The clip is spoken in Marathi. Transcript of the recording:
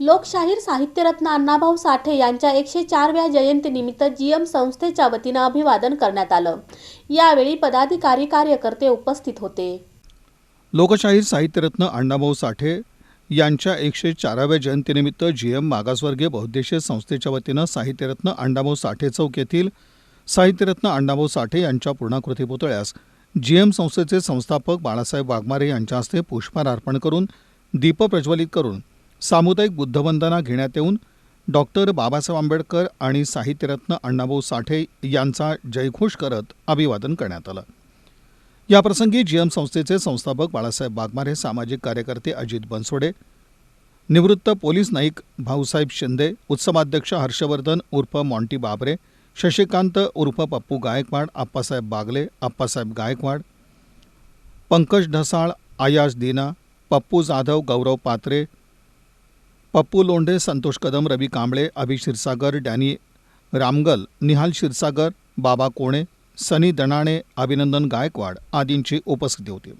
लोकशाहीर साहित्यरत्न अण्णाभाऊ साठे यांच्या एकशे चारव्या जयंतीनिमित्त जी एम संस्थेच्या वतीनं अभिवादन करण्यात आलं. यावेळी पदाधिकारी कार्यकर्ते उपस्थित होते. लोकशाहीर साहित्यरत्न अण्णाभाऊ साठे यांच्या एकशे चाराव्या जयंतीनिमित्त जी एम मागासवर्गीय बहुद्देशीय संस्थेच्या वतीनं साहित्यरत्न अण्णाभाऊ साठे चौक येथील साहित्यरत्न अण्णाभाऊ साठे यांच्या पूर्णाकृती पुतळ्यास जी एम संस्थेचे संस्थापक बाळासाहेब वाघमारे यांच्या हस्ते पुष्पहार अर्पण करून दीप प्रज्वलित करून सामुदायिक बुद्धवंदना घेण्यात येऊन डॉक्टर बाबासाहेब आंबेडकर आणि साहित्यरत्न अण्णाभाऊ साठे यांचा जयघोष करत अभिवादन करण्यात आलं. याप्रसंगी जीएम संस्थेचे संस्थापक बाळासाहेब बागमारे सामाजिक कार्यकर्ते अजित बनसोडे निवृत्त पोलीस नाईक भाऊसाहेब शिंदे उत्सवाध्यक्ष हर्षवर्धन उर्फ मॉन्टी बाबरे शशिकांत उर्फ पप्पू गायकवाड आप्पासाहेब बागले आप्पासाहेब गायकवाड पंकज ढसाळ आयाश दीना पप्पू जाधव गौरव पात्रे पप्पू लोंढे संतोष कदम रवी कांबळे अभि क्षीरसागर डॅनी रामगल निहाल क्षीरसागर बाबा कोणे सनी दणाणे अभिनंदन गायकवाड आदींची उपस्थिती होती.